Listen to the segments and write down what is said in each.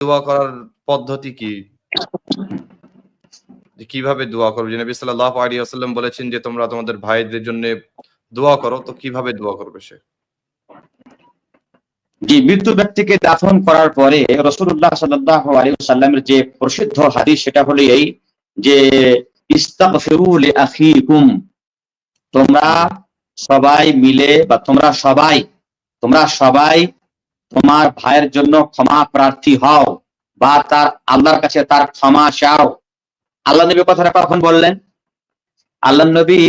দোয়া করার পদ্ধতি কি? কীভাবে দোয়া করবে? নবী সাল্লাল্লাহু আলাইহি ওয়াসাল্লাম বলেছেন যে তোমরা তোমাদের ভাইদের জন্য দোয়া করো, তো কীভাবে দোয়া করবে সে? যে মৃত্যু ব্যক্তিকে দাফন করার পরে রসুল্লাহ সাল্লাহ আলী সাল্লামের যে প্রসিদ্ধ হাদিস, সেটা হলো এই যে, ইস্তাগফিরু লিআখিকুম তোমরা সবাই মিলে বা তোমরা সবাই তোমরা সবাই তোমার ভাইয়ের জন্য ক্ষমা প্রার্থী হও বা তার আল্লাহর কাছে তার ক্ষমা চাও। আল্লাহ নবী কথাটা কখন বললেন? আল্লাহ নবী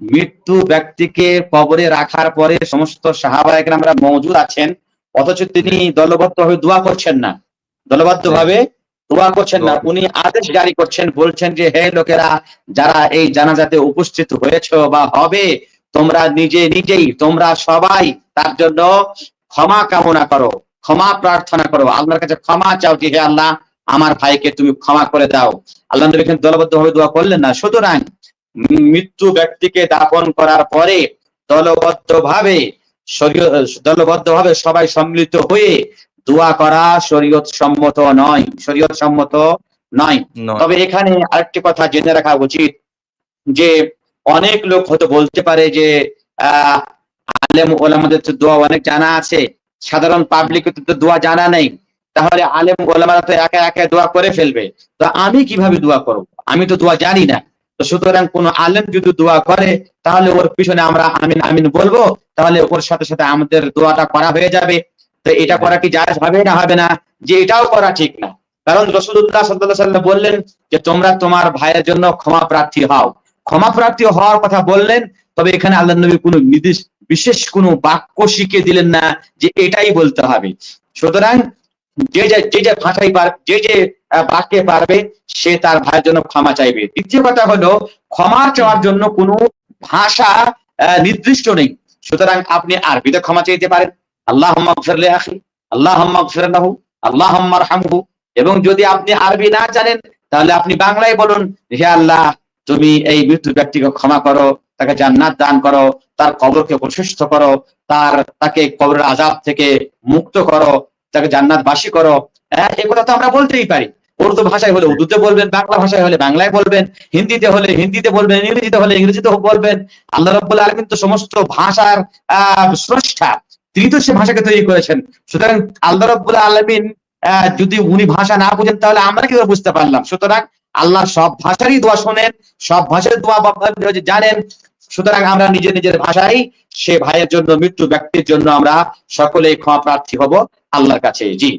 মৃত্যু ব্যক্তিকে কবরে রাখার পরে সমস্ত সাহাবা একরামরা মজুদ আছেন অথচ তিনি দলবদ্ধ ভাবে দোয়া করছেন না। দলবদ্ধ ভাবে দোয়া করছেন না। উনি আদেশ জারি করছেন বলছেন যে হে লোকেরা যারা এই জানাজাতে উপস্থিত হয়েছ বা হবে তোমরা নিজে নিজেই তোমরা সবাই তার জন্য ক্ষমা কামনা করো ক্ষমা প্রার্থনা করো। আল্লাহর কাছে ক্ষমা চাও যে হে আল্লাহ আমার ভাইকে তুমি ক্ষমা করে দাও। আল্লাহ নবী এখানে দলবদ্ধ ভাবে দোয়া করলেন না। সুতরাং মৃত্যু ব্যক্তিকে দাফন করার পরে দলবদ্ধ ভাবে দলবদ্ধ ভাবে সবাই সম্মিলিত হয়ে দোয়া করা শরীয়ত সম্মত নয়। শরীয়ত সম্মত নয়। নয়। তবে এখানে আরেকটি কথা জেনে রাখা উচিত যে অনেক লোক হয়তো বলতে পারে যে আহ আলেম ওলামাদের তো দোয়া অনেক জানা আছে। সাধারণ পাবলিক তো দোয়া জানা নেই। তাহলে আলেম ওলামারা তো একা একা দোয়া করে ফেলবে। তো আমি কীভাবে দোয়া করব? আমি তো দোয়া জানি না। তো সুতরাং কোন আলেম যদি দোয়া করে, তাহলে ওর পিছনে আমরা আমিন আমিন বলব। তাহলে ওর সাথে সাথে আমাদের দোয়াটা করা হয়ে যাবে। তো এটা করা কি জায়েজ হবে না হবে না? যে এটাও করা ঠিক না। কারণ রসুল্লাহ সাল্লাহ বললেন যে, তোমরা তোমার ভাইয়ের জন্য ক্ষমা প্রার্থী হও। ক্ষমা প্রার্থী হওয়ার কথা বললেন, তবে এখানে আল্লাহ নবী কোনো নির্দিষ্ট বিশেষ কোনো বাক্য শিখে দিলেন না যে এটাই বলতে হবে। সুতরাং যে যে যে যে পার যে যে বাক্যে পারবে, সে তার ভাইয়ের জন্য ক্ষমা চাইবে। দ্বিতীয় কথা হলো, ক্ষমা চাওয়ার জন্য কোনো ভাষা নির্দিষ্ট নেই। সুতরাং আপনি আরবিতে ক্ষমা চাইতে পারেন। আল্লাহ ফিরলে আখি আল্লাহ ফিরনাহু আল্লাহ হামহু এবং যদি আপনি আরবি না জানেন, তাহলে আপনি বাংলায় বলুন, হে আল্লাহ, তুমি এই মৃত্যু ব্যক্তিকে ক্ষমা করো তাকে জান্নাত দান করো, তার কবরকে প্রশস্ত করো, তার, তাকে কবরের আজাব থেকে মুক্ত করো, তাকে জান্নাত বাসী করো। হ্যাঁ এই কথা তো আমরা বলতেই পারি। উর্দু ভাষায় হলে উর্দুতে বলবেন, বাংলা ভাষায় হলে বাংলায় বলবেন, হিন্দিতে হলে হিন্দিতে বলবেন, ইংরেজিতে হলে ইংরেজিতে বলবেন। আল্লাহ রব্বুল আলমিন তো সমস্ত ভাষার, আহ, স্রষ্টা, তিনি তো সে ভাষাকে তৈরি করেছেন। সুতরাং আল্লাহ রব্বুল আলমিন যদি উনি ভাষা না বুঝেন, তাহলে আমরা কীভাবে বুঝতে পারলাম? সুতরাং আল্লাহ সব ভাষারই দোয়া শোনেন, সব ভাষার দোয়া জানেন সুতরাং আমরা নিজের নিজের ভাষায় সে ভাইয়ের জন্য, মৃত্যু ব্যক্তির জন্য আমরা সকলেই ক্ষমা প্রার্থী হব আল্লাহর কাছে। জি।